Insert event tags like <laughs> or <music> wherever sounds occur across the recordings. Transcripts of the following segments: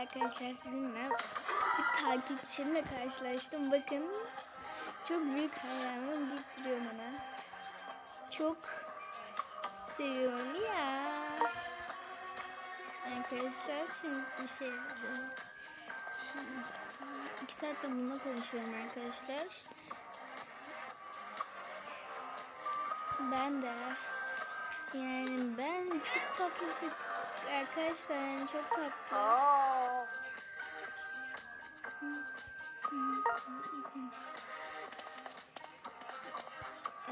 arkadaşlar sizinle bir takipçimle karşılaştım. Bakın çok büyük hayranım deyip duruyorum ona. Çok seviyorum ya. Arkadaşlar şimdi bir şey yapacağım. İki saattir bununla konuşuyorum arkadaşlar. Ben de yani ben çok tatlı bir arkadaşlar yani çok tatlı. Oh.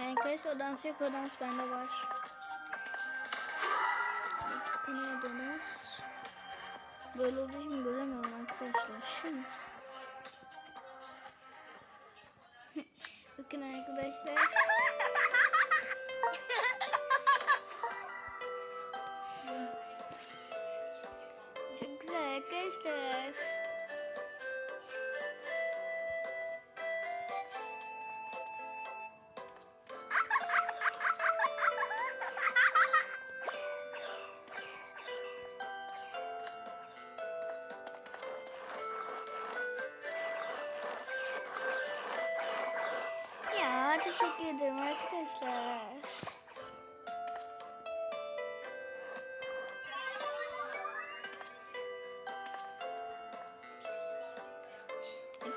Arkadaşlar o dans yok o dans bende var. Kanaya dönüyoruz. Böyle olduğu için göremiyorum arkadaşlar. Mu? <laughs> Bakın arkadaşlar. Arkadaşlar. Ya teşekkür ederim arkadaşlar.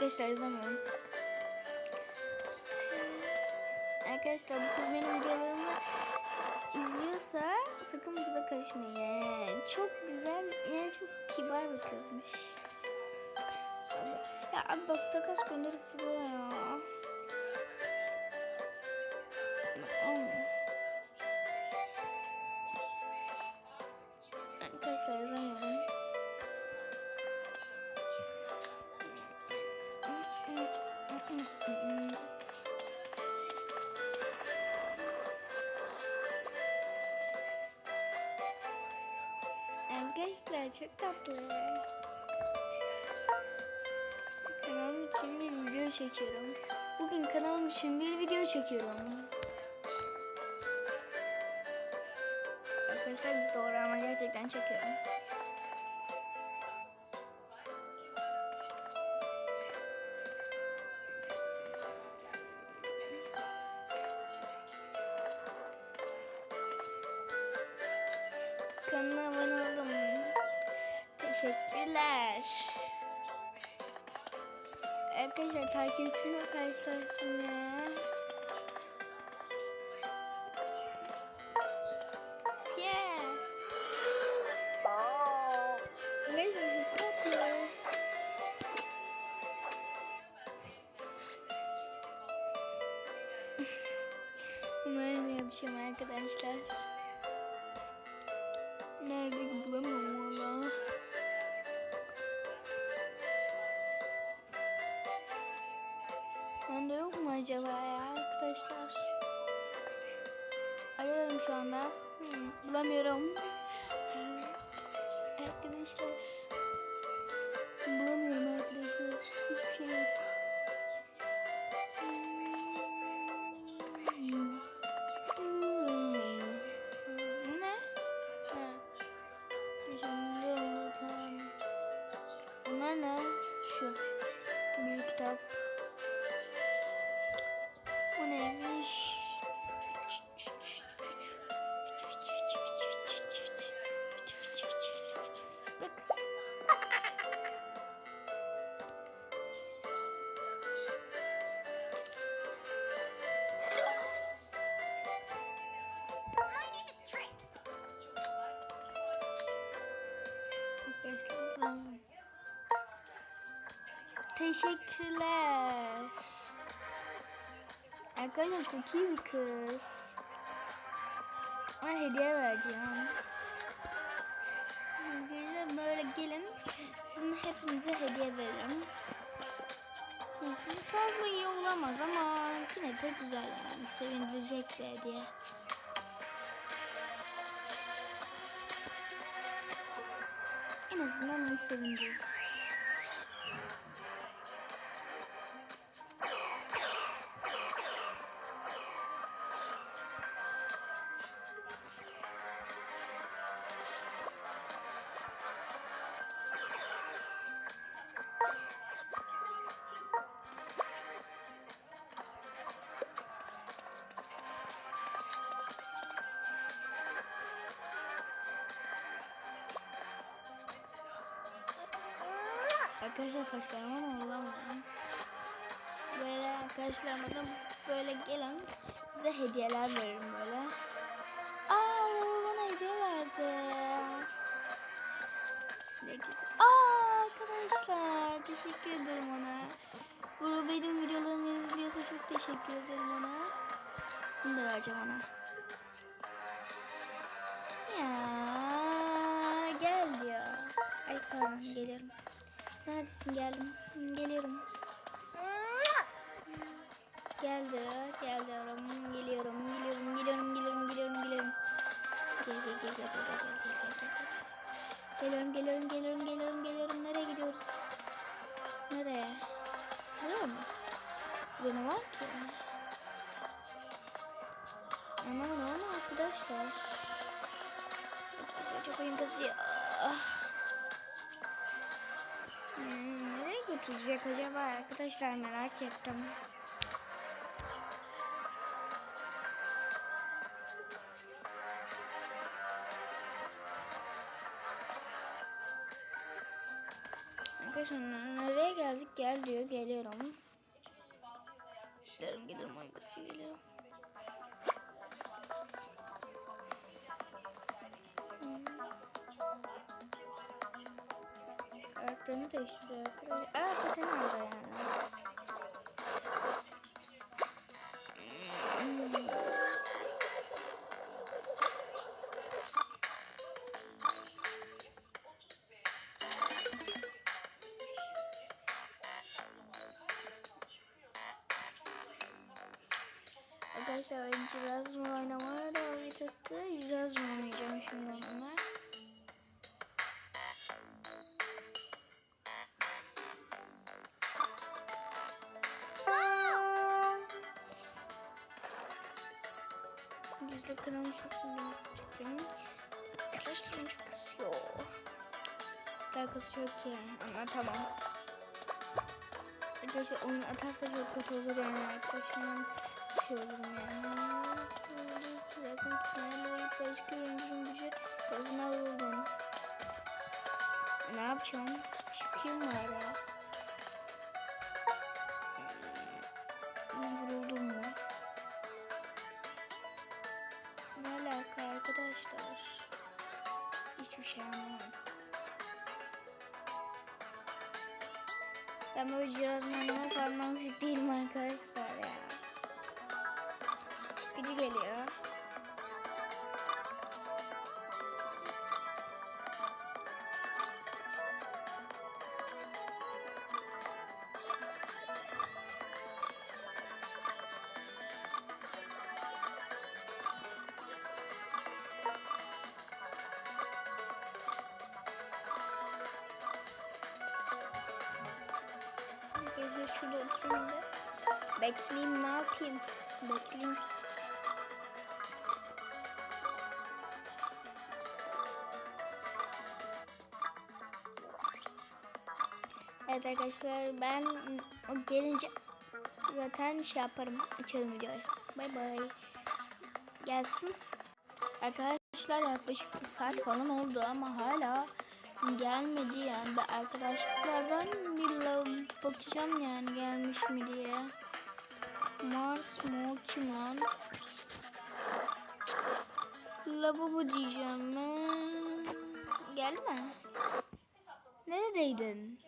Arkadaşlar yazamıyorum. Arkadaşlar bu kız benim videolarımı izliyorsa sakın bu kıza karışmayın. Çok güzel, yani çok kibar bir kızmış. Ya abi bak takas gönderip duruyor ya. Arkadaşlar yazamıyorum. Çok tatlı. Kanalım için bir video çekiyorum. Bugün kanalım için bir video çekiyorum. Arkadaşlar doğru ama gerçekten çekiyorum. Teşekkürler. Arkadaşlar takipçimle tatlı. Umarım yapacağım arkadaşlar. Nerede Teşekkürler. Arkadaşlar çok iyi bir kız. Ona hediye vereceğim. Arkadaşlar böyle gelin. Sizin hepinize hediye veririm. Siz fazla iyi olamaz ama yine de güzel yani. Sevindirecek bir hediye. En azından onu sevindirir. Arkadaşlar saçlarım ama olamıyorum. Böyle arkadaşlarıma da böyle gelen size hediyeler veririm böyle. Aa bana hediye verdi. Aa arkadaşlar teşekkür ederim ona. Bu benim videolarımı izliyorsa çok teşekkür ederim ona. Bunu da vereceğim ona. Ya gel diyor. Ay pardon geliyorum. Neredesin geldim. Geliyorum. Gel diyor. Gel diyorum. Geliyorum. Geliyorum. Geliyorum. Geliyorum. Geliyorum. Geliyorum. Gel gel gel gel gel gel gel gel gel gel. Geliyorum geliyorum geliyorum geliyorum geliyorum. Nereye gidiyoruz? Nereye? Buraya mı? Burada ne var ki? Aman aman arkadaşlar. Çok, oyun kasıyor. Ah. Hmm, nereye götürecek acaba arkadaşlar merak ettim. Arkadaşlar nereye geldik gel diyor geliyorum. Giderim giderim oyun kasıyor Karakterini değiştiriyor. Aa pateni aldı yani. Arkadaşlar önce biraz mı oynamaya devam edecekti. Biraz mı oynayacağım şimdi onunla. Gizli kanalım çok büyük benim. Arkadaşlarım çok kısıyor. Alakası yok ki. Anlatamam. Arkadaşlar oyun atarsa çok kötü olur yani arkadaşımdan şey olurum yani. Zaten kişilerle başka oyuncunun gücü tarafına vuruldum. Ne yapacağım? Çıkayım mı ara? Hmm, Vuruldum şey anlamadım. Ben böyle cirazmanlama falan alışık değilim arkadaşlar ya. Sıkıcı geliyor. Bekleyeyim ne yapayım? Bekleyeyim. Evet arkadaşlar ben gelince zaten şey yaparım açarım videoyu. Bay bay. Gelsin. Arkadaşlar yaklaşık bir saat falan oldu ama hala gelmedi yani arkadaşlardan bir bakacağım yani gelmiş mi diye. Mars mı kim lan? Lavabo diyeceğim mi? Neredeydin?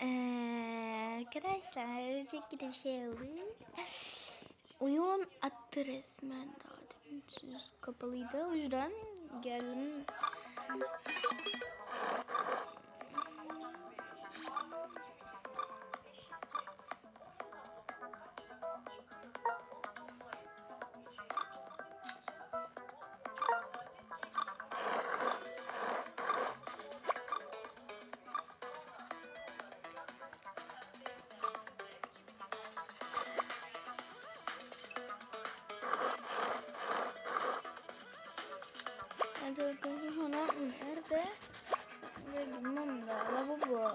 Ee, arkadaşlar çok bir şey oldu. Oyun attı resmen daha demin kapalıydı o yüzden geldim. Nerede sonra nerede? Nerede bilmem da lavabo.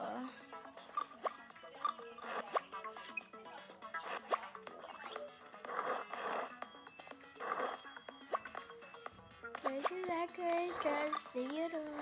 Görüşürüz arkadaşlar. Seviyorum.